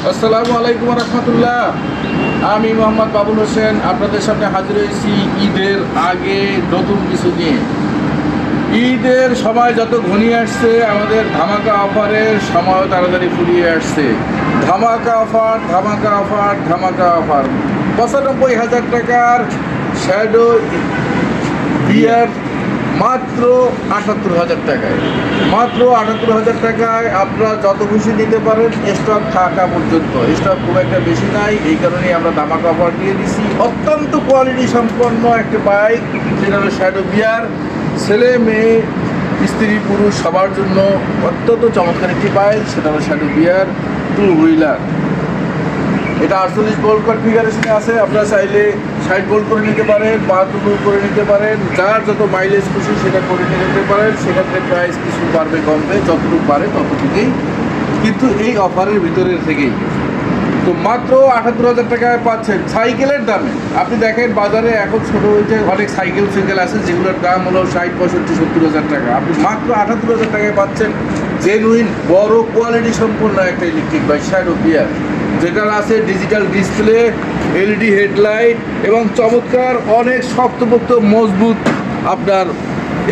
আসসালামু আলাইকুম রহমতুল্লাহ আমি মোহাম্মদ বাবুল হোসেন, আপনাদের সামনে হাজির হয়েছি ঈদের আগে নতুন কিছু নিয়ে। ঈদের সময় যত ঘনিয়ে আসছে, আমাদের ধামাকা অফারের সময়ও তাড়াতাড়ি ফুরিয়ে আসছে। ধামাকা অফার ধামাকা অফার ধামাকা অফার। পঁচানব্বই হাজার টাকার শ্যাডো বিয়ার মাত্র আটাত্তর হাজার টাকায়। মাত্র আটাত্তর হাজার টাকায় আপনারা যত খুশি নিতে পারেন স্টক থাকা পর্যন্ত। স্টক খুব একটা বেশি নাই, এই কারণেই আমরা ধামাকা অফার দিয়ে দিছি। অত্যন্ত কোয়ালিটি সম্পন্ন একটা বাইক যেটা হলো শ্যাডো বিয়ার ছেলে, মেয়ে, স্ত্রী, পুরুষ, সবার জন্য অত্যন্ত চমৎকার একটি বাইক সেটা হলো শ্যাডো বিয়ার টু হুইলার এটা আটচল্লিশ বোল্ট কনফিগারেশনে আছে, আপনারা চাইলে ষাট বোল্ট করে নিতে পারেন বাহাত্তর করে নিতে পারেন যার যত মাইলেজ খুশি সেটা করে নিয়ে যেতে পারেন সেক্ষেত্রে প্রাইস কিছু বাড়বে কমবে, যতটুকু পারে ততটুকুই। কিন্তু এই অফারের ভিতরের থেকেই। তো মাত্র আটাত্তর হাজার টাকায় পাচ্ছেন সাইকেলের দামে। আপনি দেখেন বাজারে এখন ছোটো হয়েছে অনেক সাইকেল সাইকেল আছে, যেগুলোর দাম হলো ষাট, পঁয়ষট্টি, সত্তর হাজার টাকা। আপনি মাত্র আটাত্তর হাজার টাকায় পাচ্ছেন জেনুইন বড় কোয়ালিটি সম্পন্ন একটা ইলেকট্রিক বাইক শ্যাডো বিয়ার যেটার আছে ডিজিটাল ডিসপ্লে এলইডি হেডলাইট এবং চমৎকার অনেক শক্তপোক্ত, মজবুত আপনার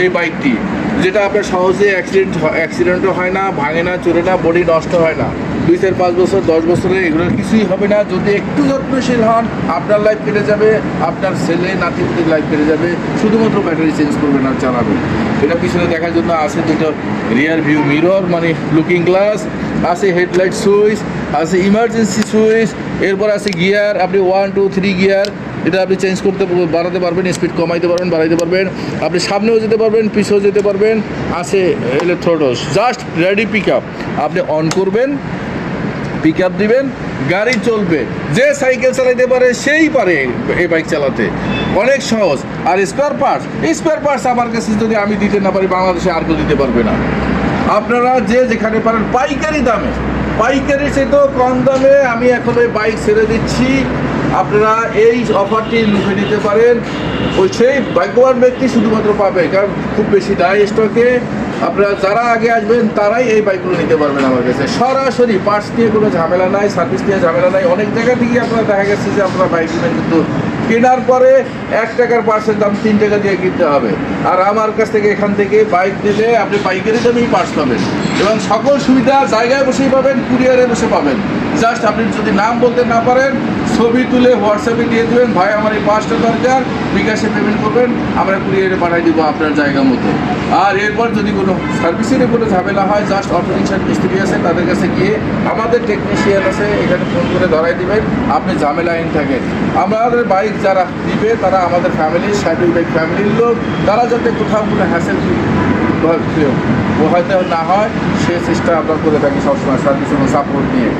এই বাইকটি যেটা আপনার সহজে অ্যাক্সিডেন্ট অ্যাক্সিডেন্টও হয় না, ভাঙে না চলে না বডি নষ্ট হয় না। দুই চার পাঁচ বছর, দশ বছরে এগুলোর কিছুই হবে না। যদি একটু যত্নশীল হন, আপনার লাইফ কেটে যাবে, আপনার ছেলে নাতিপুতির লাইফ কেটে যাবে। শুধুমাত্র ব্যাটারি চেঞ্জ করবেন আর চালাবেন। এটা পিছনে দেখার জন্য আছে দুটো রিয়ার ভিউ মিরর মানে লুকিং গ্লাস আছে হেডলাইট সুইচ আছে ইমার্জেন্সি সুইচ এরপর আছে গিয়ার আপনি ওয়ান টু থ্রি গিয়ার এটা আপনি চেঞ্জ করতে বাড়াতে পারবেন স্পিড কমাইতে পারবেন, বাড়াইতে পারবেন। আপনি সামনেও যেতে পারবেন, পিছেও যেতে পারবেন, আছে electrodes just ready pick up আপনি অন করবেন পিক আপ দিবেন, গাড়ি চলবে, যে সাইকেল চালাইতে পারে, সেই পারে এই বাইক চালাতে। অনেক সহজ। আর স্পেয়ার পার্টস স্পেয়ার পার্টস আমার কাছে যদি আমি দিতে না পারি, বাংলাদেশে আর কেউ দিতে পারবে না। আপনারা যে যেখানে পারেন, পাইকারি দামে পাইকারি তো কম দামে আমি এখন ওই বাইক ছেড়ে দিচ্ছি। আপনারা এই অফারটি লুফে নিতে পারেন। ওই সেই ভাগ্যবান ব্যক্তি শুধুমাত্র পাবে, কারণ খুব বেশি দায় স্টকে আপনারা যারা আগে আসবেন, তারাই এই বাইকগুলো নিতে পারবেন আমার কাছে। সরাসরি পার্টস নিয়ে কোনো ঝামেলা নাই সার্ভিস নিয়ে ঝামেলা নাই। অনেক জায়গা থেকে আপনারা দেখা গেছে যে আপনারা বাইক কিনেন কিন্তু কেনার পরে এক টাকার পার্সের দাম তিন টাকা দিয়ে কিনতে হবে। আর আমার কাছ থেকে এখান থেকে বাইক দিলে আপনি পাইকারি দামেই পার্স পাবেন। এবং সকল সুবিধা জায়গায় বসেই পাবেন, কুরিয়ারে বসে পাবেন। জাস্ট আপনি যদি নাম বলতে না পারেন, ছবি তুলে হোয়াটসঅ্যাপে দিয়ে দেবেন, ভাই, আমার এই পাঁচটা দরকার। বিকাশে পেমেন্ট করবেন, আমরা কুরিয়ারে পাঠিয়ে দিব আপনার জায়গা মতো। আর এরপর যদি কোনো সার্ভিসের কোনো ঝামেলা হয় জাস্ট রিক্সার মিস্ত্রি আছে, তাদের কাছে গিয়ে আমাদের টেকনিশিয়ান আছে, এখানে ফোন করে ধরাই দিবেন, আপনি ঝামেলা আইন থাকেন। আমাদের বাইক যারা দিবে, তারা আমাদের ফ্যামিলির সাইডুই বাইক ফ্যামিলির লোক, তারা যাতে কোথাও কোনো হ্যাসেল ও হয়তো না হয়, সে চেষ্টা আমরা করে থাকি সবসময় সার্ভিস এবং সাপোর্ট নিয়ে।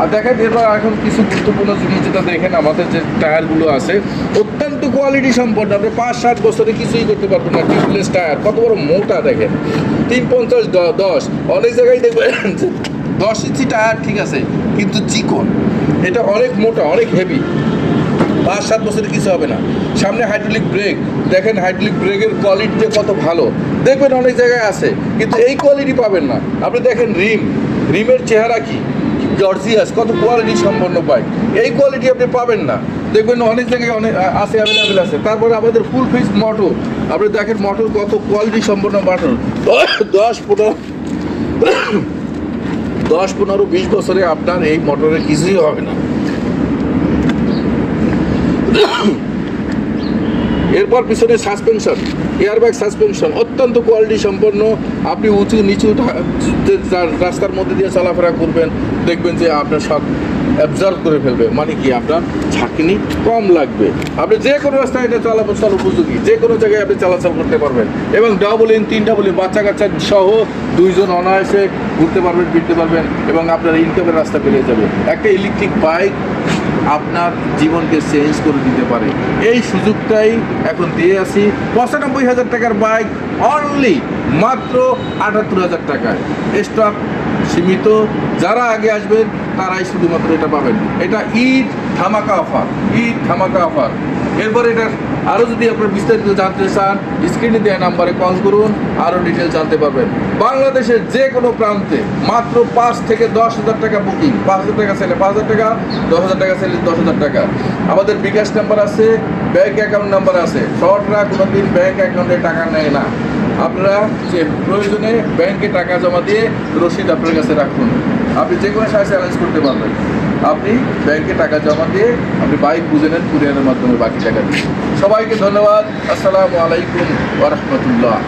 আর দেখেন, এরপর এখন কিছু গুরুত্বপূর্ণ জিনিস যেটা দেখেন, আমাদের যে টায়ারগুলো আছে, অত্যন্ত কোয়ালিটি সম্পন্ন। আপনি পাঁচ, সাত বছরে কিছুই করতে পারবেন না। টিউবলেস টায়ার কত বড় মোটা দেখেন। তিন, পঞ্চাশ দশ। অনেক জায়গায় দেখবেন, দশ ইঞ্চি টায়ার ঠিক আছে, কিন্তু চিকন। এটা অনেক মোটা, অনেক হেভি পাঁচ সাত বছরে কিছু হবে না। সামনে হাইড্রোলিক ব্রেক দেখেন হাইড্রোলিক ব্রেকের কোয়ালিটিটা কত ভালো। দেখবেন অনেক জায়গায় আছে, কিন্তু এই কোয়ালিটি পাবেন না। আপনি দেখেন রিম। রিমের চেহারা কি? জর্জিয়াস কত কোয়ালিটি সম্পন্ন বাইক এই কোয়ালিটি আপনি পাবেন না। দেখবেন অনেক জায়গায় অনেক আছে অ্যাভেলেবেল আছে। তারপরে আমাদের ফুল ফিস মোটর আপনি দেখেন মোটর কত কোয়ালিটি সম্পন্ন মোটর দশ পনেরো দশ পনেরো, বিশ বছরে আপনার এই মোটরের কিছুই হবে না। এরপর পিছনে সাসপেনশন এয়ারব্যাগ সাসপেনশন অত্যন্ত কোয়ালিটি সম্পন্ন। আপনি উঁচু, নিচু রাস্তার মধ্যে দিয়ে চলাফেরা করবেন, দেখবেন যে আপনার সব অ্যাবজর্ভ করে ফেলবে। মানে কি, আপনার ঝাঁকিনি কম লাগবে। আপনি যে কোনো রাস্তায় এটা চলাচল উপযোগী। যে কোনো জায়গায় আপনি চলাচল করতে পারবেন। এবং ডাবল ইন তিন ডাবল ইন বাচ্চা কাচ্চা সহ দুইজন অনায়াসে ঘুরতে পারবেন, ফিরতে পারবেন এবং আপনার ইনকামের রাস্তা বেরিয়ে যাবে। একটা ইলেকট্রিক বাইক আপনার জীবনকে চেঞ্জ করে দিতে পারে। এই সুযোগটাই এখন দিয়ে আসি। পঁচানব্বই হাজার টাকার বাইক অনলি মাত্র আটাত্তর হাজার টাকায়। স্টক সীমিত। যারা আগে আসবেন, তারাই শুধুমাত্র এটা পাবেন। এটা ঈদ ধামাকা অফার ঈদ ধামাকা অফার এরপর এটা আরও যদি আপনারা বিস্তারিত জানতে চান স্ক্রিনে দেওয়া নাম্বারে কল করুন আরও ডিটেল জানতে পারবেন। বাংলাদেশের যে কোনো প্রান্তে মাত্র পাঁচ থেকে দশ হাজার টাকা বুকিং পাঁচ হাজার টাকা ছেলে পাঁচ হাজার টাকা, দশ হাজার টাকা ছেলে দশ হাজার টাকা। আমাদের বিকাশ নাম্বার আছে ব্যাংক অ্যাকাউন্ট নাম্বার আছে। শর্টরা কোনো দিন ব্যাংক অ্যাকাউন্টে টাকা নেয় না। আপনারা যে প্রয়োজনে ব্যাংকে টাকা জমা দিয়ে রসিদ আপনার কাছে রাখুন। আপনি যে কোনো সাহায্যে অ্যারেঞ্জ করতে পারবেন। আপনি ব্যাংকে টাকা জমা দিয়ে আপনি বাইক বুঝে নেন, কুরিয়ারের মাধ্যমে বাকি টাকা দিয়ে। সবাইকে ধন্যবাদ। আসসালামু আলাইকুম ওরহমতুল্লাহ